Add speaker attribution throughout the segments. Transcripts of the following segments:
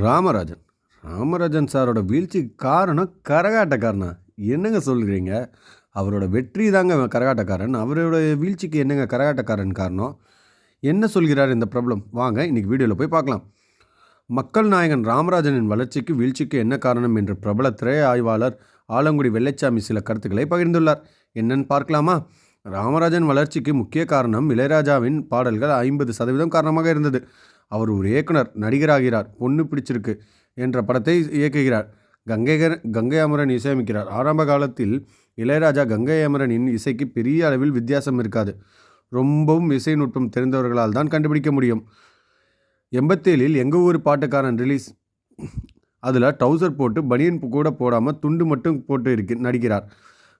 Speaker 1: ராமராஜன். ராமராஜன் சாரோட வீழ்ச்சிக்கு காரணம் கரகாட்டக்காரனா. என்னங்க சொல்கிறீங்க அவரோட வெற்றி தாங்க கரகாட்டக்காரன். அவரோட வீழ்ச்சிக்கு என்னங்க கரகாட்டக்காரன் காரணம்? என்ன சொல்கிறார் இந்த ப்ராப்ளம் வாங்க இன்றைக்கி வீடியோவில் போய் பார்க்கலாம். மக்கள் நாயகன் ராமராஜனின் வளர்ச்சிக்கு வீழ்ச்சிக்கு என்ன காரணம் என்று பிரபல திரை ஆய்வாளர் ஆலங்குடி வெள்ளைச்சாமி சில கருத்துக்களை பகிர்ந்துள்ளார். என்னன்னு பார்க்கலாமா? ராமராஜன் வளர்ச்சிக்கு முக்கிய காரணம் இளையராஜாவின் பாடல்கள் ஐம்பது சதவீதம் காரணமாக இருந்தது. அவர் ஒரு இயக்குனர் நடிகராகிறார் பொண்ணு பிடிச்சிருக்கு என்ற படத்தை இயக்குகிறார். கங்கைகர் கங்கை அமரன் இசையமைக்கிறார். ஆரம்ப காலத்தில் இளையராஜா கங்கை அமரனின் இசைக்கு பெரிய அளவில் வித்தியாசம் இருக்காது. ரொம்பவும் இசை நுட்பம் தெரிந்தவர்களால் தான் கண்டுபிடிக்க முடியும். எண்பத்தேழில் எங்கள் ஊர் பாட்டுக்காரன் ரிலீஸ் அதில் ட்ரௌசர் போட்டு பனியன் கூட போடாமல் துண்டு மட்டும் போட்டு இருக்கு நடிக்கிறார்.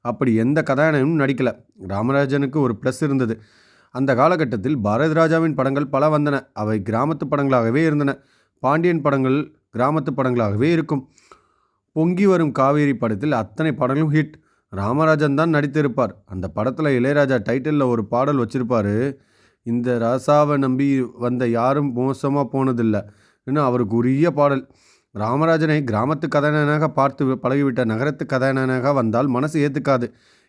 Speaker 1: அப்படி எந்த கதாநாயகனும் நடிக்கலை. ராமராஜனுக்கு ஒரு ப்ளஸ் இருந்தது. அந்த காலகட்டத்தில் பாரதிராஜாவின் படங்கள் பல வந்தன. அவை கிராமத்து படங்களாகவே இருந்தன. பாண்டியன் படங்கள் கிராமத்து படங்களாகவே இருக்கும். பொங்கி வரும் காவேரி படத்தில் அத்தனை படங்களும் ஹிட் ராமராஜன் தான் நடித்திருப்பார். அந்த படத்தில் இளையராஜா டைட்டிலில் ஒரு பாடல் வச்சுருப்பார். இந்த ராசாவை நம்பி வந்த யாரும் மோசமாக போனதில்லை. இன்னும் அவருக்கு உரிய பாடல். ராமராஜனை கிராமத்து கதாநாயகனாக பார்த்து பழகிவிட்ட நகரத்து கதாநாயகனாக வந்தால் மனசு ஏற்றுக்காது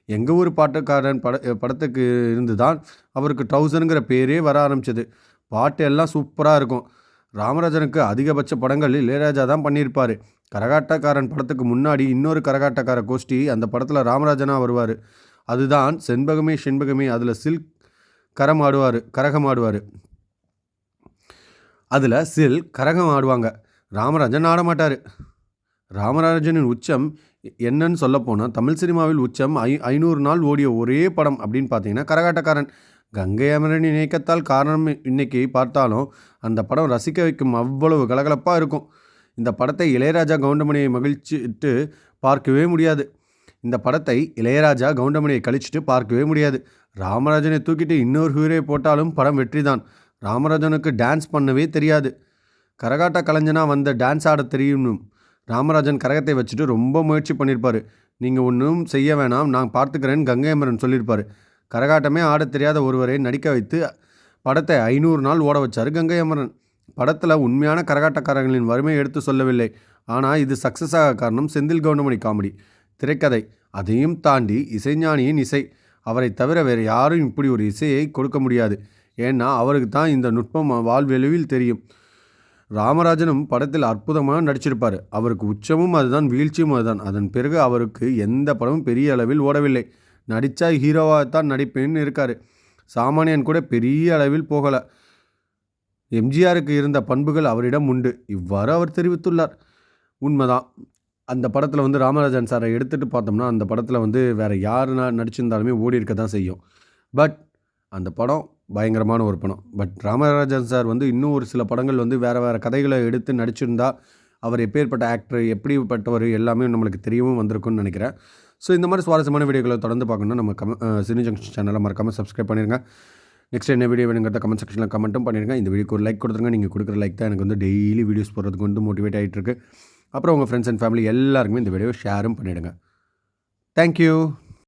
Speaker 1: எங்கள் ஊர் பாட்டுக்காரன் பட படத்துக்கு இருந்து தான் அவருக்கு ட்ரௌசருங்கிற பேரே வர ஆரம்பிச்சது. பாட்டு எல்லாம் சூப்பராக இருக்கும். ராமராஜனுக்கு அதிகபட்ச படங்கள் இளையராஜா தான் பண்ணியிருப்பார். கரகாட்டக்காரன் படத்துக்கு முன்னாடி இன்னொரு கரகாட்டக்கார கோஷ்டி அந்த படத்தில் ராமராஜனாக வருவார். அதுதான் செண்பகமே செண்பகமே அதில் சில்க் கரம் ஆடுவார் கரகம் ஆடுவார். அதில் சில் கரகம் ஆடுவாங்க. ராமராஜன் ஆட மாட்டார் ராமராஜனின் உச்சம் என்னன்னு சொல்லப்போனால் தமிழ் சினிமாவில் உச்சம் ஐ ஐநூறு நாள் ஓடிய ஒரே படம் அப்படின்னு பார்த்தீங்கன்னா கரகாட்டக்காரன். கங்கை அமரனின் இயக்கத்தால் காரணம் இன்னைக்கு பார்த்தாலும் அந்த படம் ரசிக்க வைக்கும் அவ்வளவு கலகலப்பாக இருக்கும். இந்த படத்தை இளையராஜா கவுண்டமணியை மகிழ்ச்சிட்டு பார்க்கவே முடியாது. இந்த படத்தை இளையராஜா கவுண்டமணியை கழிச்சிட்டு பார்க்கவே முடியாது. ராமராஜனை தூக்கிட்டு இன்னொரு ஹீரோ போட்டாலும் படம் வெற்றி தான் ராமராஜனுக்கு டான்ஸ் பண்ணவே தெரியாது. கரகாட்ட கலைஞனாக வந்த டான்ஸ் ஆட தெரியும் ராமராஜன் கரகத்தை வச்சுட்டு ரொம்ப முயற்சி பண்ணியிருப்பார் நீங்கள் ஒன்றும் செய்ய வேணாம் நான் பார்த்துக்கிறேன்னு கங்கை அமரன் சொல்லியிருப்பார் கரகாட்டமே ஆட தெரியாத ஒருவரை நடிக்க வைத்து படத்தை ஐநூறு நாள் ஓட வச்சார் கங்கை அமரன் படத்தில் உண்மையான கரகாட்டக்காரர்களின் வறுமையை எடுத்து சொல்லவில்லை ஆனால் இது சக்ஸஸ் ஆக காரணம் செந்தில் கவுண்டமணி காமெடி திரைக்கதை அதையும் தாண்டி இசைஞானியின் இசை அவரை தவிர வேறு யாரும் இப்படி ஒரு இசையை கொடுக்க முடியாது ஏன்னா அவருக்கு தான் இந்த நுட்பம் வாழ்வெளிவில் தெரியும் ராமராஜனும் படத்தில் அற்புதமாக நடிச்சிருப்பார். அவருக்கு உச்சமும் அதுதான் வீழ்ச்சியும் அதுதான். அதன் பிறகு அவருக்கு எந்த படமும் பெரிய அளவில் ஓடவில்லை. நடித்தா ஹீரோவாகத்தான் நடிப்பேன்னு இருக்கார். சாமானியன் கூட பெரிய அளவில் போகலை. எம்ஜிஆருக்கு இருந்த பண்புகள் அவரிடம் உண்டு. இவ்வாறு அவர் தெரிவித்துள்ளார். உண்மைதான். அந்த படத்தில் வந்து ராமராஜன் சாரை எடுத்துகிட்டு பார்த்தோம்னா அந்த படத்தில் வந்து வேறு யார் நடிச்சிருந்தாலுமே ஓடி இருக்க தான் செய்யும். பட் அந்த படம் பயங்கரமான ஒரு படம். பட் ராமராஜன் சார் வந்து இன்னும் ஒரு சில படங்கள் வந்து வேறு வேறு கதைகளை எடுத்து நடிச்சிருந்தா அவர் எப்பேற்பட்ட ஆக்டர் எப்படிப்பட்டவர் எல்லாமே நம்மளுக்கு தெரியவும் வந்திருக்கும்னு நினைக்கிறேன். ஸோ இந்த மாதிரி சுவாரஸ்யமான வீடியோக்களை தொடர்ந்து பார்க்கணும்னா நம்ம கம சினி ஜங்ஷன் சேனலை மறக்காமல் சப்ஸ்கிரைப் பண்ணிடுங்க நெக்ஸ்ட் என்ன வீடியோ வேணுங்கிறத கமெண்ட் செக்ஷனில் கமெண்ட்டும் பண்ணிடுங்க இந்த வீடியோக்கு ஒரு லைக் கொடுத்துருங்க. நீங்கள் கொடுக்குற லைக் தான் எனக்கு வந்து டெய்லி வீடியோஸ் போடுறதுக்கு வந்து மோட்டிவேட் ஆகிட்டு இருக்கு அப்புறம் உங்கள் ஃப்ரெண்ட்ஸ் அண்ட் ஃபேமிலி எல்லாருக்குமே இந்த வீடியோ ஷேரும் பண்ணிவிடுங்க தேங்க்யூ